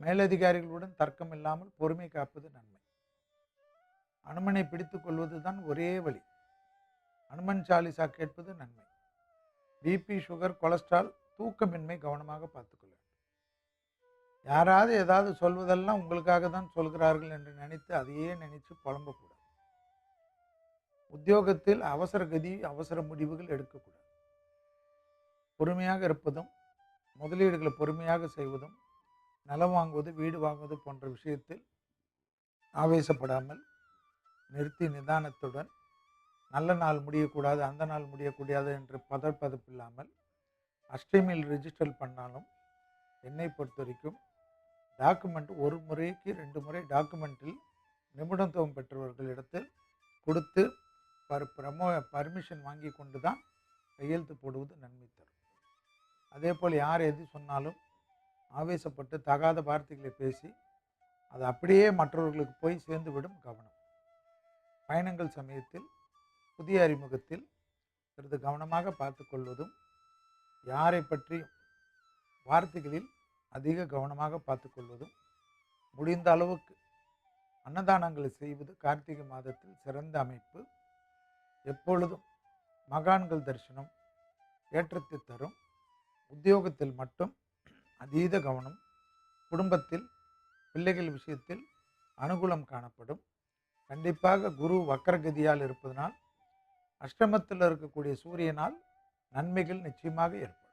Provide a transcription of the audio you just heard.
மேலதிகாரிகளுடன் தர்க்கம் இல்லாமல் பொறுமை காப்பது நன்மை. அனுமனை பிடித்துக் கொள்வது தான் ஒரே வழி. அனுமன் சாலிசா கேட்பது நன்மை. பிபி சுகர் கொலஸ்ட்ரால் தூக்கமின்மை கவனமாக பார்த்துக்கொள்ள யாராவது ஏதாவது சொல்வதெல்லாம் உங்களுக்காக தான் சொல்கிறார்கள் என்று நினைத்து அதையே நினைத்து புலம்பக்கூடாது. உத்தியோகத்தில் அவசர கதி அவசர முடிவுகள் எடுக்கக்கூடாது. பொறுமையாக இருப்பதும் முதலீடுகளை பொறுமையாக செய்வதும் நிலம் வாங்குவது வீடு வாங்குவது போன்ற விஷயத்தில் ஆவேசப்படாமல் நிறுத்தி நிதானத்துடன் நல்ல நாள் முடியக்கூடாது அந்த நாள் முடியக்கூடாது என்று பதப்பதப்பு இல்லாமல் அஷ்டமியில் ரிஜிஸ்டர் பண்ணாலும் என்னை பொறுத்த வரைக்கும் டாக்குமெண்ட் ஒரு முறைக்கு ரெண்டு முறை டாக்குமெண்ட்டில் நிபுணத்துவம் பெற்றவர்களிடத்தில் கொடுத்து பர் பிரமோ பர்மிஷன் வாங்கி கொண்டு தான் கையெழுத்து போடுவது நன்மை தரும். அதே போல் யார் எது சொன்னாலும் ஆவேசப்பட்டு தகாத வார்த்தைகளை பேசி அது அப்படியே மற்றவர்களுக்கு போய் சேர்ந்துவிடும் கவனம். பயணங்கள் சமயத்தில் புதிய அறிமுகத்தில் சிறிது கவனமாக பார்த்து கொள்வதும் யாரை பற்றியும் வார்த்தைகளில் அதிக கவனமாக பார்த்து கொள்வதும் முடிந்த அளவுக்கு அன்னதானங்களை செய்வது கார்த்திகை மாதத்தில் சிறந்த அமைப்பு. எப்பொழுதும் மகான்கள் தரிசனம் ஏற்றத்தை தரும். உத்தியோகத்தில் மட்டும் அதீத கவனம் குடும்பத்தில் பிள்ளைகள் விஷயத்தில் அனுகூலம் காணப்படும். கண்டிப்பாக குரு வக்கரகதியால் இருப்பதனால் அஷ்டமத்தில் இருக்கக்கூடிய சூரியனால் நன்மைகள் நிச்சயமாக ஏற்படும்.